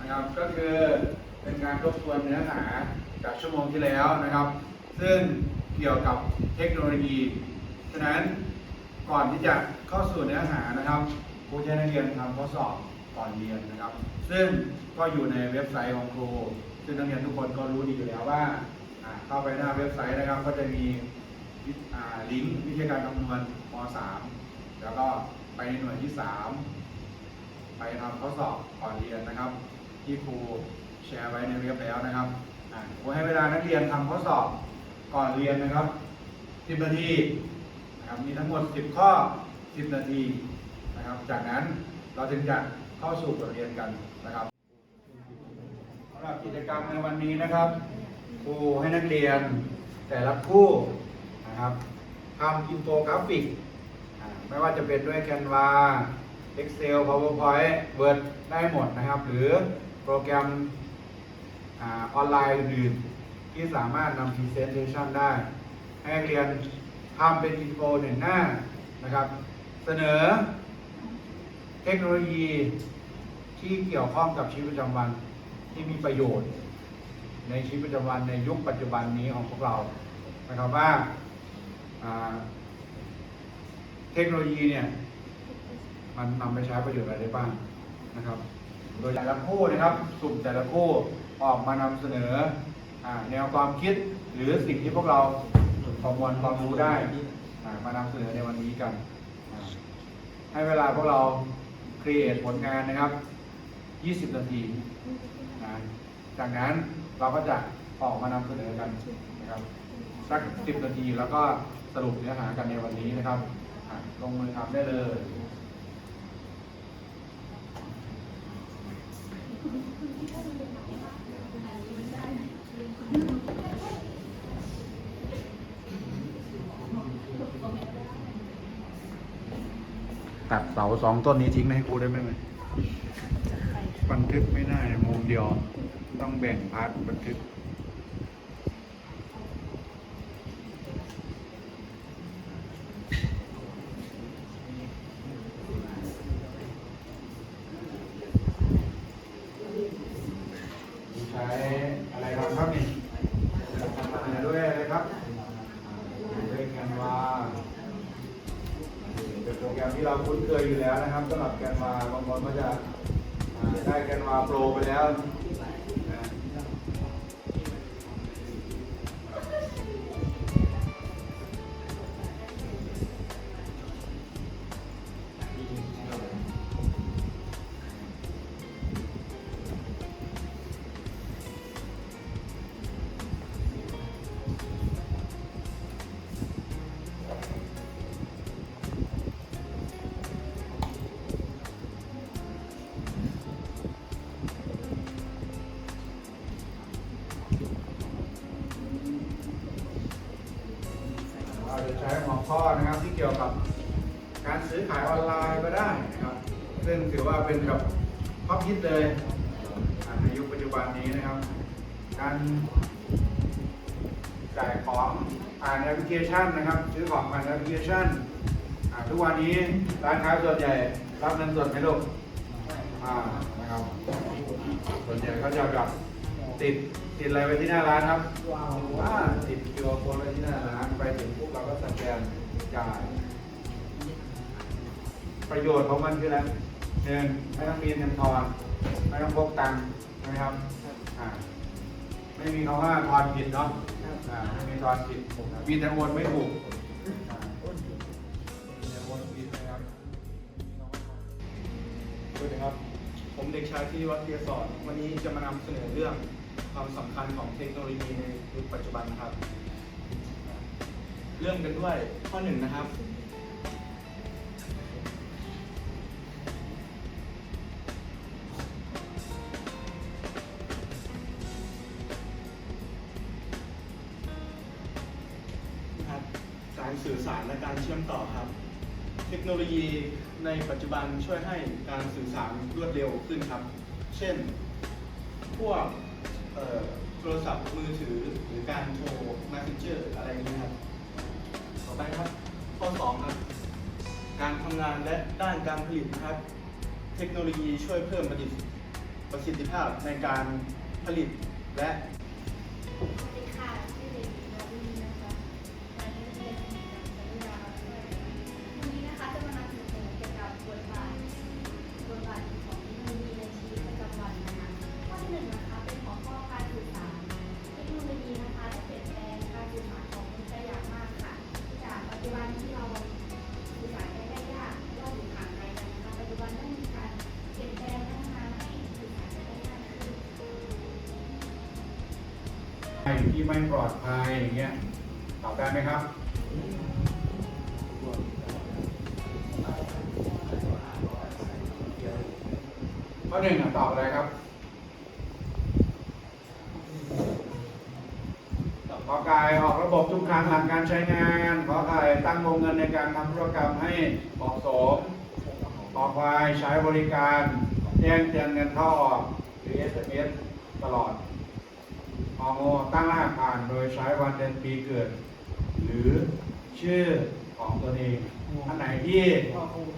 นะครับก็คือเป็นการทบทวนเนื้อหาจากชั่วโมงที่แล้วนะครับ ซึ่งเกี่ยวกับเทคโนโลยี ฉะนั้นก่อนที่จะเข้าสู่เนื้อหานะครับครูจะให้นักเรียนทำข้อสอบก่อนเรียนนะครับ ซึ่งก็อยู่ในเว็บไซต์ของครูซึ่งนักเรียนทุกคนก็รู้ดีอยู่แล้วว่าเข้าไปหน้าเว็บไซต์นะครับ ก็จะมีลิงก์วิธีการคำนวณม .3 แล้วก็ไปในหน่วยที่ 3 ไปทำข้อสอบก่อนเรียนนะครับ ที่ครูแชร์ไว้ในเว็บแล้วนะครับครูให้เวลานักเรียนทำข้อสอบก่อนเรียนนะครับ10นาทีนะครับมีทั้งหมด 10 ข้อ 10 นาทีนะครับ จากนั้นเราจึงจะเข้าสู่บทเรียนกันนะครับสำหรับกิจกรรมในวันนี้นะครับครูให้นักเรียนแต่ละคู่นะครับทำอินโฟกราฟิก ไม่ว่าจะเป็นด้วย Canva Excel PowerPoint Word ได้หมดนะครับ หรือโปรแกรมออนไลน์อื่นที่สามารถนำ Presentation ได้ ให้เรียนทำเป็นอินโฟหนึ่งหน้านะครับ เสนอเทคโนโลยีที่เกี่ยวข้องกับชีวิตประจำวันที่มีประโยชน์ ในชีวิตประจำวันในยุคปัจจุบันนี้ของพวกเรานะครับว่าเทคโนโลยีเนี่ย มันนำไปใช้ประโยชน์อะไรได้บ้างนะครับ โดยแต่ละคู่นะครับสุ่มแต่ละคู่ออกมานำเสนอแนวความคิดหรือสิ่งที่พวกเราประมวลความรู้ได้อ่มานำเสนอในวันนี้กัน ให้เวลาพวกเราครีเอทผลงานนะครับ 20 นาทีจากนั้นเราก็จะออกมานำเสนอกันนะครับสัก 10 นาทีแล้วก็สรุปเนื้อหากันในวันนี้นะครับลงมือทำได้เลย ตัดเสาสองต้นนี้ทิ้งให้ครูได้ไหมไหมบันทึกไม่ได้มุมเดียว ต้องแบ่งพาร์ทบันทึก ใช้อะไรครับครับนี่ทำอะไรด้วยอะไรครับด้วยแคนวาเป็นโปรแกรมที่เราคุ้นเคยอยู่ แล้วนะครับสำหรับแกนวาบางคนก็จะได้แกนวาโปรไปแล้ว เราจะใช้หัวข้อนะครับที่เกี่ยวกับการซื้อขายออนไลน์ก็ได้นะครับซึ่งถือว่าเป็นแบบท็อปฮิตเลยในยุคปัจจุบันนี้นะครับ การจ่ายของผ่านแอปพลิเคชันนะครับ ซื้อของผ่านแอปพลิเคชันทุกวันนี้ร้านค้าส่วนใหญ่รับเงินสดไหมลูกอ่านะครับส่วนใหญ่เขาจะแบบ ติดติดอะไรไว้ที่หน้าร้านครับอ่าติดคิวอาร์โค้ดไว้ที่หน้าร้านไปถึงปุ๊บเราก็สแกนจ่าย ประโยชน์ของมันคืออะไรหนึ่งไม่ต้องมีเงินทอนไม่ต้องพกตังค์ใช่ไหมครับอ่าไม่มีคำว่าทอนผิดเนาะอ่าไม่มีทอนผิดมีแต่โอนไม่ถูกอ่ามีแต่โอนผิดนะครับสวัสดีครับ ผมเด็กชายที่วัดเกียรติสอนวันนี้จะมานำเสนอเรื่อง ความสำคัญของเทคโนโลยีในยุคปัจจุบันนะครับ เริ่มกันด้วยข้อหนึ่งนะครับ การสื่อสารและการเชื่อมต่อครับ เทคโนโลยีในปัจจุบันช่วยให้การสื่อสารรวดเร็วขึ้นครับ เช่น พวก โทรศัพท์มือถือหรือการโทร messenger อะไรนี้ครับ ต่อไปครับ ข้อ2ครับการทำงานและด้านการผลิตนะครับ เทคโนโลยีช่วยเพิ่มประสิทธิภาพในการผลิตและ ที่ไม่ปลอดภัยอย่างเงี้ยตอบได้ไหมครับข้อหนึ่งตอบอะไรครับขอไก่ออกระบบทุกครั้งหลังการใช้งานขอไข่ตั้งวงเงินในการทำธุรกรรมให้เหมาะสมขอควายใช้บริการแจ้งเตือนเงินเข้าออกหรือ SMS ตลอด งองูตั้งรหัสผ่านโดยใช้วันเดือนปีเกิด หรือชื่อของตนเองอันไหนที่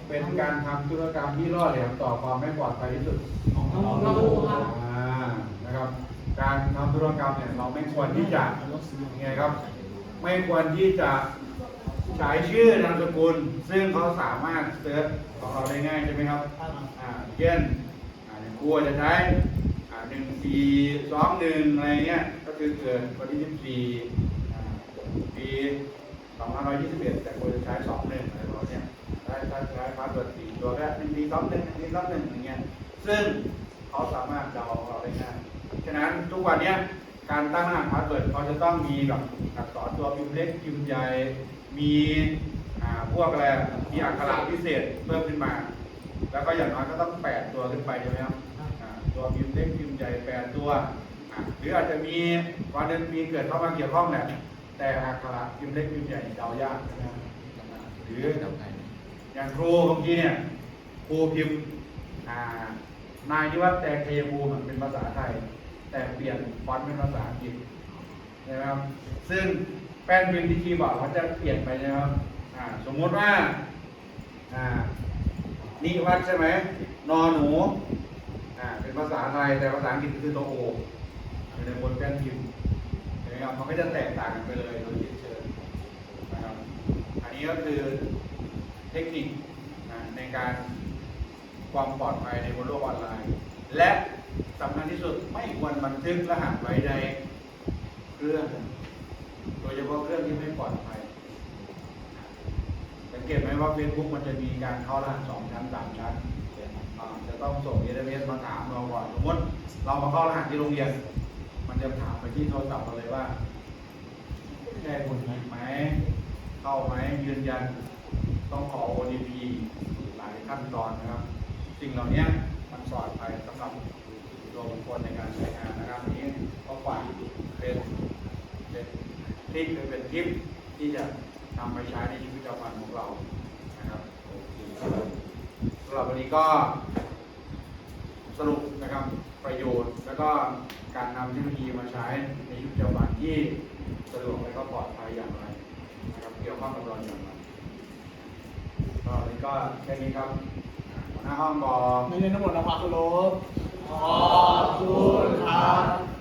เป็นการทำธุรกรรมที่ล่อแหลมต่อความไม่ปลอดภัยที่สุดเราดูครับอ่านะครับ การทำธุรกรรมเนี่ยเราไม่ควรที่จะยังไงครับ ไม่ควรที่จะใช้ชื่อนามสกุล ซึ่งเขาสามารถเซิร์ชของเราได้ง่ายใช่ไหมครับอ่าเช่นอ่าอย่างครูอาจจะใช้ห นึ่งสี่สองหนึ่งอะไรเงี้ยก็คือเกิดวันที่สิบสี่ปีสองพันร้อยยี่สิบเอ็ดแต่ครูจะใช้สองหนึ่งอะไรประมาณเนี้ยใช้ใช้ใช้พาสเวิร์ดสี่ตัวแรกหนึ่งสี่สองหนึ่งหนึ่งสี่สองหนึ่งอย่างเงี้ยซึ่งเขาสามารถเดาของเราได้ง่ายฉะนั้นทุกวันเนี้ยการตั้งรหัสพาสเวิร์ดเขาจะต้องมีแบบอักษรตัวพิมพ์เล็กพิมพ์ใหญ่มีอ่าพวกอะไรมีอักขระพิเศษเพิ่มขึ้นมา แล้วก็อย่างน้อยก็ต้องแปดตัวขึ้นไปใช่ไหมครับ ตัวพิมพ์เล็กพิมพ์ใหญ่แปดตัว หรืออาจจะมีวันเดือนปีเกิดเข้ามาเกี่ยวข้องแหละแต่อักขระพิมพ์เล็กพิมพ์ใหญ่เดายากนะครับหรืออย่างครูเมื่อกี้เนี่ยครูพิมพ์อ่านายนิวัฒน์แต่เทบูมิเป็นภาษาไทย แต่เปลี่ยนฟอนต์เป็นภาษาอังกฤษใช่ไหมครับซึ่งแป้นพิมพ์ที่คีย์บอร์ดเขาจะเปลี่ยนไปนะครับสมมติว่าอ่านิวัฒใช่ไหมนอหนู เป็นภาษาไทยแต่ภาษาอังกฤษคือตัวโออยู่ในบนแป้นพิมพ์เห็นไหมครับมันก็จะแตกต่างกันไปเลยโดยเชิงนะครับอันนี้ก็คือเทคนิคนในการความปลอดภัยในบนโลกออนไลน์ และสำคัญที่สุดไม่ควรบันทึกรหัสไว้ในเครื่อง โดยเฉพาะเครื่องที่ไม่ปลอดภัยสังเกตไหมว่า Facebook มันจะมีการเข้ารหัสสองชั้นสามชั้น จะต้องส่ง SMS มาถามเราก่อนสมมติเรามาเข้ารหัสที่โรงเรียน มันจะถามไปที่โทรศัพท์เราเลยว่าใช่คนผิดไหมเข้าไหมยืนยันต้องขอ OTP หลายขั้นตอนนะครับ สิ่งเหล่านี้มันปลอดภัยสำหรับตัวบุคคลในการใช้งานนะครับนี้ก็ฝากเป็นเป็นทริคหรือเป็นทิปที่จะนำไปใช้ในชีวิตประจำวันของเรานะครับโอเคสำ หรับวันนี้ก็สรุปนะครับประโยชน์ แล้วก็การนำเทคโนโลยีมาใช้ในชีวิตประจำวันที่สะดวกและก็ปลอดภัยอย่างไรนะครับเกี่ยวข้องกับเราอย่างไรก็วันนี้ก็แค่นี้ครับอ่าหัวหน้าห้องบอกในเรื่องทั้งหมดเรามาเคารพขอบคุณครับ